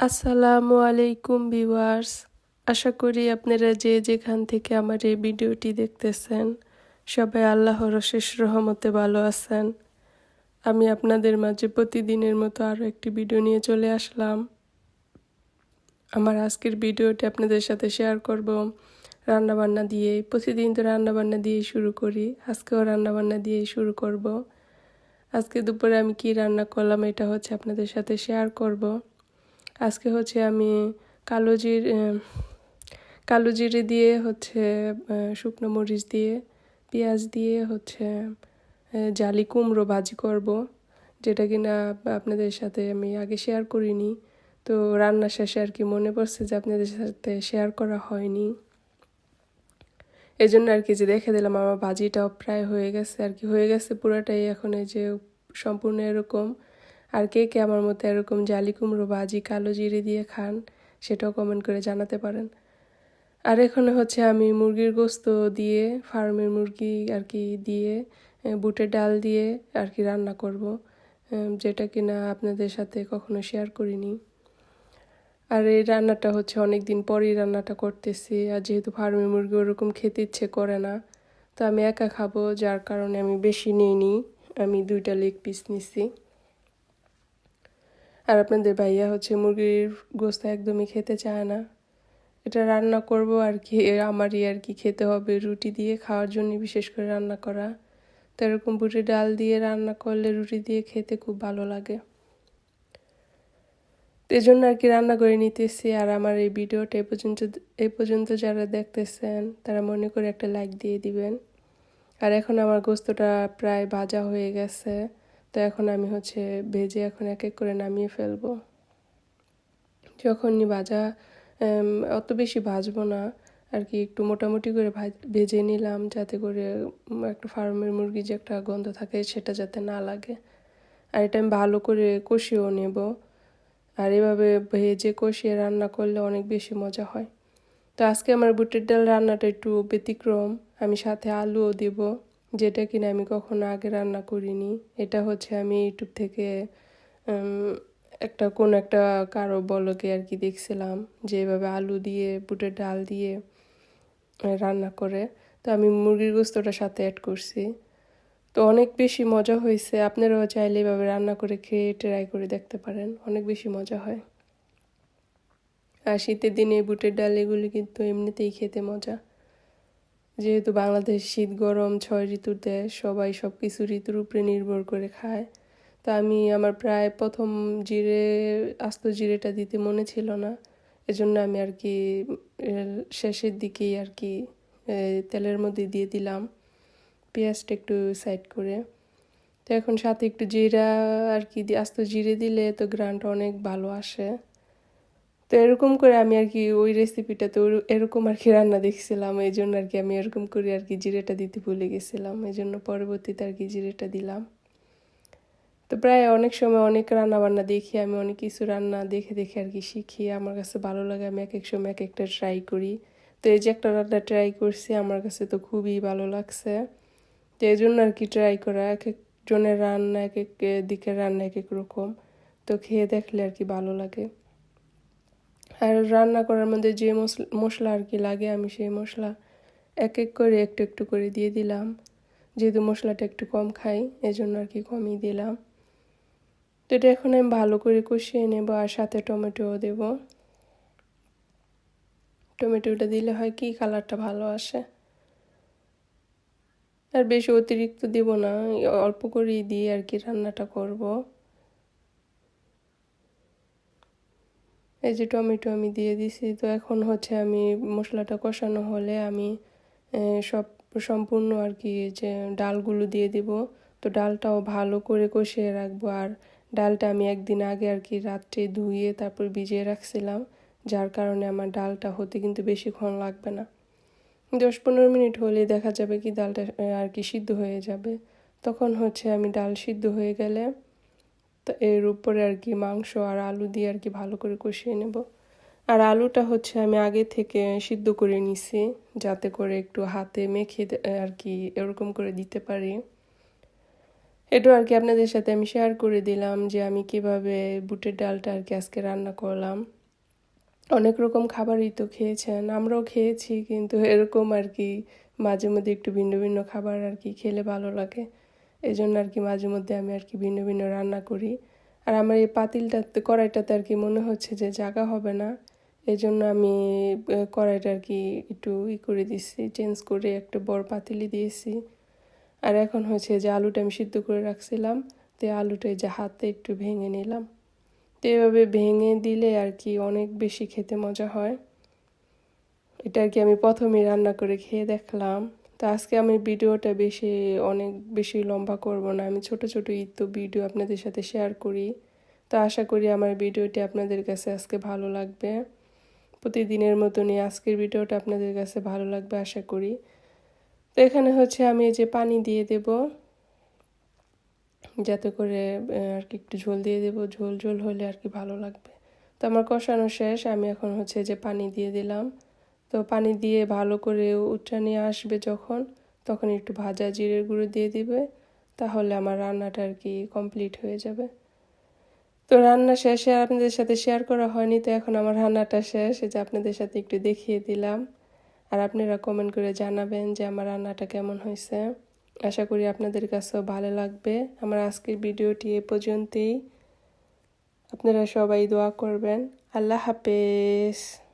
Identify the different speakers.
Speaker 1: আসসালামু আলাইকুম ভিউয়ার্স। আশা করি আপনারা যে যেখান থেকে আমার এই ভিডিওটি দেখতেছেন, সবাই আল্লাহর অশেষ রহমতে ভালো আছেন। আমি আপনাদের মাঝে প্রতিদিনের মতো আরও একটি ভিডিও নিয়ে চলে আসলাম। আমার আজকের ভিডিওটি আপনাদের সাথে শেয়ার করব। রান্নাবান্না দিয়ে, প্রতিদিন তো রান্নাবান্না দিয়েই শুরু করি, আজকেও রান্নাবান্না দিয়েই শুরু করব। আজকে দুপুরে আমি কি রান্না করলাম এটা হচ্ছে আপনাদের সাথে শেয়ার করব। আজকে হচ্ছে আমি কালো জির দিয়ে হচ্ছে শুকনো মরিচ দিয়ে, পেঁয়াজ দিয়ে হচ্ছে জালি কুমড়ো ভাজি করব, যেটা কিনা আপনাদের সাথে আমি আগে শেয়ার করিনি। তো রান্না শেষে আর কি মনে পড়ছে যে আপনাদের সাথে শেয়ার করা হয়নি। এই জন্য আর কি যে দেখে দিলাম, আমার ভাজিটাও প্রায় হয়ে গেছে, আর কি হয়ে গেছে পুরোটাই এখন এই যে সম্পূর্ণ এরকম। আর কে কে আমার মতো এরকম জালি কুমড়ো ভাজি কালো জিরে দিয়ে খান, সেটাও কমেন্ট করে জানাতে পারেন। আর এখানে হচ্ছে আমি মুরগির গোস্ত দিয়ে, ফার্মের মুরগি আর কি দিয়ে বুটের ডাল দিয়ে আর কি রান্না করব যেটা কিনা আপনাদের সাথে কখনো শেয়ার করিনি। আর এই রান্নাটা হচ্ছে অনেক দিন পরেই রান্নাটা করতেছি, আর যেহেতু ফার্মের মুরগি ওরকম খেতে ইচ্ছে করে না, তো আমি একা খাব, যার কারণে আমি বেশি নিইনি, আমি দুইটা লেগ পিস নিছি। আর আপনাদের ভাইয়া হচ্ছে মুরগির গোস্ত একদমই খেতে চায় না। এটা রান্না করব আর কি আমারই আর কি খেতে হবে, রুটি দিয়ে খাওয়ার জন্য বিশেষ করে রান্না করা। তো এরকম বুটি ডাল দিয়ে রান্না করলে রুটি দিয়ে খেতে খুব ভালো লাগে। এই জন্য আর কি রান্না করে নিতেছি আর আমার এই ভিডিওটা এ পর্যন্ত এই পর্যন্ত যারা দেখতেছেন তারা মনে করে একটা লাইক দিয়ে দিবেন। আর এখন আমার গোস্তটা প্রায় ভাজা হয়ে গেছে। তো এখন আমি হচ্ছে ভেজে এখন এক এক করে নামিয়ে ফেলব। যখনই ভাজা অত বেশি ভাজবো না। আর কি একটু মোটামুটি করে ভেজে নিলাম যাতে করে একটা ফার্মের মুরগি যে একটা গন্ধ থাকে সেটা যাতে না লাগে। আর এটা আমি ভালো করে কষিয়েও নেব। আর এভাবে ভেজে কষিয়ে রান্না করলে অনেক বেশি মজা হয়। তো আজকে আমার বুটের ডাল রান্নাটা একটু ব্যতিক্রম। আমি সাথে আলুও দেব। যেটা কিনা আমি কখনো আগে রান্না করিনি। এটা হচ্ছে আমি ইউটিউব থেকে একটা কোন একটা কারও বলকে আর কি দেখছিলাম যে এভাবে আলু দিয়ে, বুটের ডাল দিয়ে রান্না করে। তো আমি মুরগির গোস্তটার সাথে অ্যাড করছি। তো অনেক বেশি মজা হয়েছে। আপনারাও চাইলে এভাবে রান্না করে খেয়ে ট্রাই করে দেখতে পারেন। অনেক বেশি মজা হয়। আর শীতের দিনে বুটের ডাল এগুলি কিন্তু এমনিতেই খেতে মজা। যেহেতু বাংলাদেশ শীত, গরম, ছয় ঋতুর দেশ সবাই সব কিছু ঋতুর উপরে নির্ভর করে খায়। তা আমি আমার প্রায় প্রথম জিরে, আস্ত জিরেটা দিতে মনে ছিল না। এজন্য আমি আর কি শেষের দিকেই আর কি তেলের মধ্যে দিয়ে দিলাম পেঁয়াজটা একটু সাইড করে। তো এখন সাথে একটু জিরা আর কি আস্ত জিরে দিলে তো গ্রানটা অনেক ভালো আসে। তো এরকম করে আমি আর কি ওই রেসিপিটাতে এরকম আর কি রান্না দেখছিলাম এই জন্য আর কি আমি এরকম করে আর কি জিরেটা দিতে ভুলে গেছিলাম এই জন্য পরবর্তীতে আর কি জিরেটা দিলাম। তো প্রায় অনেক সময় অনেক রান্না বান্না দেখি, আমি অনেক কিছু রান্না দেখে দেখে আর কি শিখি, আমার কাছে ভালো লাগে, আমি এক এক সময় এক একটা ট্রাই করি। তো এই যে একটা রান্না ট্রাই করছি, আমার কাছে তো খুবই ভালো লাগছে। তো এই জন্য আর কি ট্রাই করা এক একজনের রান্না এক এক দিকের রান্না এক এক রকম। তো খেয়ে দেখলে আর কি ভালো লাগে। আর রান্না করার মধ্যে যে মশলা আর কি লাগে, আমি সেই মশলা এক এক করে একটু একটু করে দিয়ে দিলাম। যেহেতু মশলাটা একটু কম খাই, এজন্য আর কি কমই দিলাম। তো এটা এখন আমি ভালো করে কষিয়ে নেব আর সাথে টমেটোও দেব। টমেটোটা দিলে হয় কি কালারটা ভালো আসে? আর বেশি অতিরিক্ত দিব না, অল্প করেই দিয়ে আর কি রান্নাটা করব। এই যে টমেটো আমি দিয়ে দিছি, তো এখন হচ্ছে আমি মশলাটা কষানো হলে আমি সব সম্পূর্ণ আর কি যে ডালগুলো দিয়ে দিব। তো ডালটাও ভালো করে কষিয়ে রাখব। আর ডালটা আমি একদিন আগে আর কি রাত্রে ধুয়ে তারপর ভিজিয়ে রাখছিলাম, যার কারণে আমার ডালটা হতে কিন্তু বেশিক্ষণ লাগবে না। দশ পনেরো মিনিট হলে দেখা যাবে কি ডালটা আর কি সিদ্ধ হয়ে যাবে। তখন হচ্ছে আমি ডাল সিদ্ধ হয়ে গেলে তো এর উপরে আর কি মাংস আর আলু দিয়ে আর কি ভালো করে কষিয়ে নেব। আর আলুটা হচ্ছে আমি আগে থেকে সিদ্ধ করে নিছি, যাতে করে একটু হাতে মেখে আর কি এরকম করে দিতে পারি। এটা আর কি আপনাদের সাথে আমি শেয়ার করে দিলাম যে আমি কীভাবে বুটের ডালটা আর কি আজকে রান্না করলাম। অনেক রকম খাবারই তো খেয়েছেন, আমরাও খেয়েছি, কিন্তু এরকম আর কি মাঝে মধ্যে একটু ভিন্ন ভিন্ন খাবার আর কি খেলে ভালো লাগে। এই জন্য আর কি মাঝে মধ্যে আমি আর কি ভিন্ন ভিন্ন রান্না করি। আর আমার এই পাতিলটাতে কড়াইটাতে আর কি মনে হচ্ছে যে জায়গা হবে না। এই জন্য আমি কড়াইটা আর কি একটু ই করে দিচ্ছি চেঞ্জ করে একটা বড় পাতিলি দিয়েছি। আর এখন হচ্ছে যে আলুটা আমি সিদ্ধ করে রাখছিলাম, তো আলুটা যে হাতে একটু ভেঙে নিলাম। তো এভাবে ভেঙে দিলে আর কি অনেক বেশি খেতে মজা হয়। এটা আর কি আমি প্রথমেই রান্না করে খেয়ে দেখলাম। তো আজকে আমি ভিডিওটা বেশি, অনেক বেশি লম্বা করব না। আমি ছোট ছোট ঈদ তো ভিডিও আপনাদের সাথে শেয়ার করি। তো আশা করি আমার ভিডিওটি আপনাদের কাছে আজকে ভালো লাগবে। প্রতিদিনের মতনই আজকের ভিডিওটা আপনাদের কাছে ভালো লাগবে আশা করি। তো এখানে হচ্ছে আমি এই যে পানি দিয়ে দেব। যাতে করে আর কি একটু ঝোল দিয়ে দেব। ঝোল ঝোল হলে আর কি ভালো লাগবে। তো আমার কষানো শেষ। আমি এখন হচ্ছে যে পানি দিয়ে দিলাম। তো পানি দিয়ে ভালো করে নিয়ে আসবে যখন, তখন একটু ভাজা জিরের গুঁড়ো দিয়ে দিবে, তাহলে আমার রান্নাটা আর কি কমপ্লিট হয়ে যাবে। তো রান্না শেষে আপনাদের সাথে শেয়ার করা হয়নি, তো এখন আমার রান্নাটা শেষ যে আপনাদের সাথে একটু দেখিয়ে দিলাম। আর আপনারা কমেন্ট করে জানাবেন যে আমার রান্নাটা কেমন হয়েছে। আশা করি আপনাদের কাছেও ভালো লাগবে। আমার আজকের ভিডিওটি এ পর্যন্তই। আপনারা সবাই দোয়া করবেন। আল্লাহ হাফেজ।